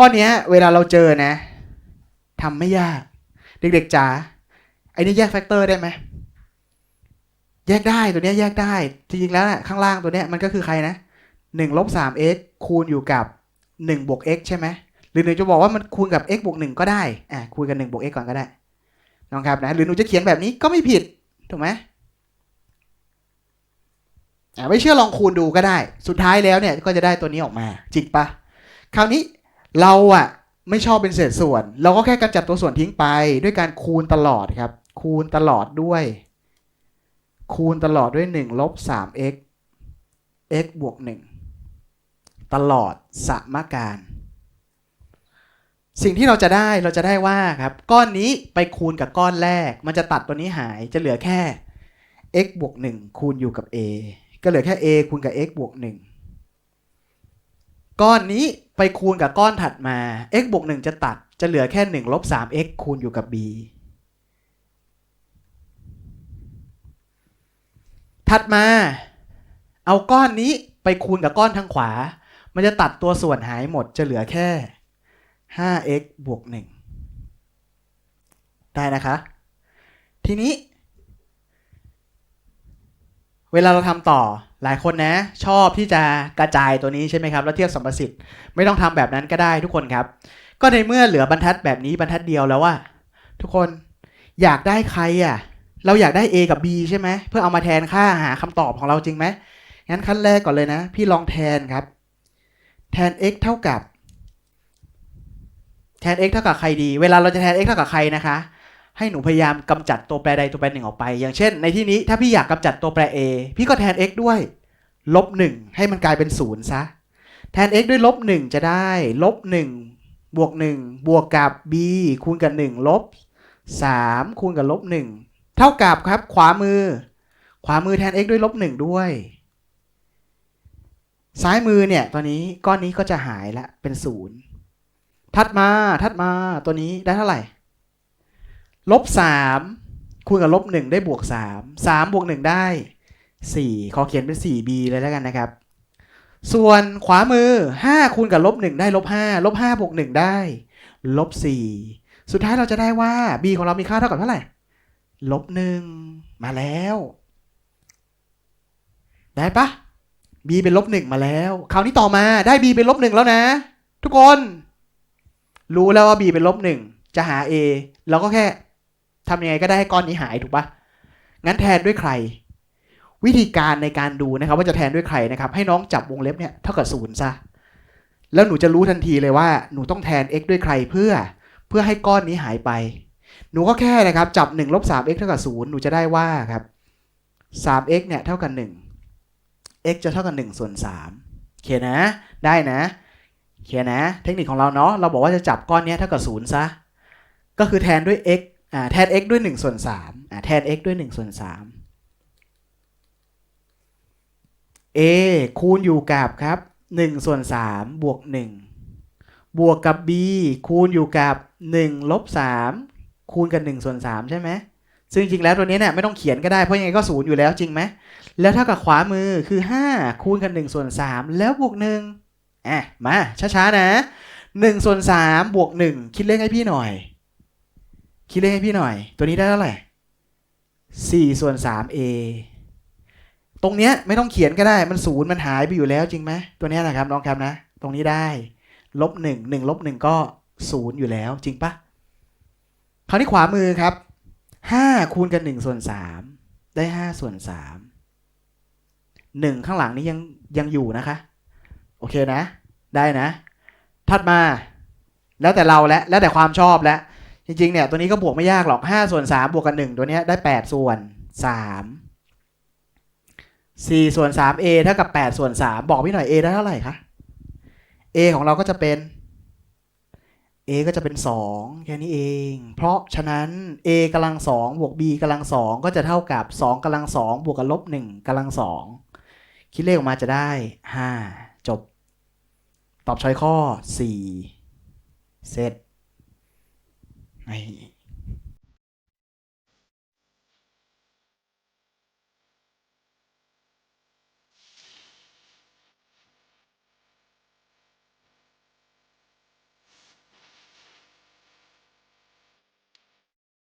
ข้อเนี้ย เวลาเราเจอนะทำไม่ยาก เด็กๆจ๋าไอ้นี่แยกแฟกเตอร์ได้ไหมแยกได้ตัวเนี้ยแยกได้ จริงๆแล้วนะข้างล่างตัวเนี้ยมันก็คือใครนะหนึ่งลบสาม x คูณอยู่กับหนึ่งบวก x ใช่ไหมหรือหนูจะบอกว่ามันคูณกับ x บวกหนึ่งก็ได้อะคูณกับหนึ่งบวก x ก่อนก็ได้น้องครับนะหรือหนูจะเขียนแบบนี้ก็ไม่ผิดถูกไหมอะไม่เชื่อลองคูณดูก็ได้ สุดท้ายแล้วเนี่ยก็จะได้ตัวนี้ออกมาจริงปะคราวนี้ เราอะไม่ชอบเป็นเศษส่วน เราก็แค่กำจัดตัวส่วนทิ้งไป ด้วยการคูณตลอดครับ คูณตลอดด้วย คูณตลอดด้วย1ลบ 3x x บวก 1 ตลอดสมการ สิ่งที่เราจะได้เราจะได้ว่าครับ ก้อนนี้ไปคูณกับก้อนแรก มันจะตัดตัวนี้หายจะเหลือแค่ x บวก 1 คูณอยู่กับ a ก็เหลือแค่ a คูณกับ x บวก 1 ก้อนนี้ไปคูณกับก้อนถัดมา x บวก1จะตัดจะเหลือแค่1ลบ 3x คูณอยู่กับ b ถัดมา เอาก้อนนี้ไปคูณกับก้อนทางขวา มันจะตัดตัวส่วนหายหมดจะเหลือแค่ 5x บวก 1 ได้นะคะ ทีนี้ เวลาเราทำต่อ หลายคนนะชอบที่จะกระจายตัวนี้ใช่ไหมครับแล้วเทียบสัมประสิทธิ์ไม่ต้องทำแบบนั้นก็ได้ทุกคนครับ ก็ในเมื่อเหลือบรรทัดแบบนี้บรรทัดเดียวแล้วว่า ทุกคนอยากได้ใครอะเราอยากได้ A กับ B ใช่ไหมเพื่อเอามาแทนค่าหาคำตอบของเราจริงไหมงั้นขั้นแรกก่อนเลยนะ พี่ลองแทนครับ แทน x เท่ากับ แทน x เท่ากับใครดี เวลาเราจะแทน x เท่ากับใครนะคะ ให้หนูพยายามกำจัดตัวแปรใดตัวแปรหนึ่งออกไป อย่างเช่น ในที่นี้ถ้าพี่อยากกำจัดตัวแปร a พี่ก็แทน x ด้วยลบหนึ่งให้มันกลายเป็นศูนย์ซะ แทน x ด้วยลบหนึ่งจะได้ลบหนึ่งบวกหนึ่งบวกกับ b คูณกับหนึ่งลบสามคูณกับลบหนึ่งเท่ากับครับขวามือ ขวามือแทน x ด้วยลบหนึ่งด้วย ซ้ายมือเนี่ยตอนนี้ก้อนนี้ก็จะหายละเป็นศูนย์ถัดมาถัดมาตัวนี้ได้เท่าไหร่ ลบสามคูณกับลบหนึ่งได้บวกสามสามบวกหนึ่งได้สี่ขอเขียนเป็นสี่ b เลยแล้วกันนะครับ ส่วนขวามือห้าคูณกับลบหนึ่งได้ลบห้าลบห้าบวกหนึ่งได้ลบสี่สุดท้ายเราจะได้ว่า b ของเรามีค่าเท่ากับเท่าไหร่ลบหนึ่งมาแล้ว ได้ปะ b เป็นลบหนึ่งมาแล้ว คราวนี้ต่อมาได้ b เป็นลบหนึ่งแล้วนะ ทุกคน รู้แล้วว่า b เป็นลบหนึ่งจะหา a เราก็แค่ ทำยังไงก็ได้ให้ก้อนนี้หายถูกปะงั้นแทนด้วยใคร วิธีการในการดูนะครับ ว่าจะแทนด้วยใครนะครับ ให้น้องจับวงเล็บเนี่ยเท่ากับศูนย์ซะแล้วหนูจะรู้ทันทีเลยว่าหนูต้องแทน x ด้วยใครเพื่อเพื่อให้ก้อนนี้หายไป หนูก็แค่นะครับ จับ1ลบ 3x เท่ากับ0หนูจะได้ว่าครับ 3x เนี่ยเท่ากับ1 x จะเท่ากับ1ส่วน3โอเคนนะ ได้นะโอเคนนะ เทคนิคของเราเนาะ เราบอกว่าจะจับก้อนเนี้ยเท่ากับ0ซะ ก็คือแทนด้วย x แทน x ด้วย1ส่วน3อ่าแทน x ด้วย1ส่วน3 a คูณอยู่กับครับ1ส่วน3บวก 1 บวกกับ b คูณอยู่กับ1ลบ3คูณกับ1ส่วน3ใช่ไหมซึ่งจริงแล้วตัวนี้เนี่ยไม่ต้องเขียนก็ได้เพราะยังไงก็ศูนย์อยู่แล้วจริงไหมแล้วเท่ากับขวามือคือ 5 คูณกับ1ส่วน3แล้วบวก1อะมาช้าๆนะ1ส่วน3บวก1คิดเลขให้พี่หน่อย คิดเลขให้พี่หน่อย ตัวนี้ได้เท่าไหร่4ส่วน 3a ตรงเนี้ยไม่ต้องเขียนก็ได้มันศูนย์มันหายไปอยู่แล้วจริงไหมตัวเนี้ยนะครับน้องครับนะ ตรงนี้ได้ลบหนึ่งหนึ่งลบหนึ่งก็ศูนย์อยู่แล้วจริงปะคราวนี้ขวามือครับห้าคูณกับหนึ่งส่วนสามได้ห้าส่วนสามหนึ่งข้างหลังนี้ยังยังอยู่นะคะ โอเคนะ ได้นะ ถัดมา แล้วแต่เราและแล้วแต่ความชอบแล้ว จริงๆเนี่ยตัวนี้ก็บวกไม่ยากหรอกห้าส่วนสามบวกกับหนึ่งตัวนี้ได้แปดส่วนสามสี่ส่วนสาม a เท่ากับแปดส่วนสามบอกพี่หน่อย a ได้เท่าไหร่คะ a ของเราก็จะเป็น a ก็จะเป็นสองแค่นี้เอง เพราะฉะนั้น a กำลังสองบวก b กำลังสองก็จะเท่ากับสองกำลังสองบวกกับลบหนึ่งกำลังสองคิดเลขออกมาจะได้ห้าจบ ตอบช้อยข้อสี่เสร็จ นี่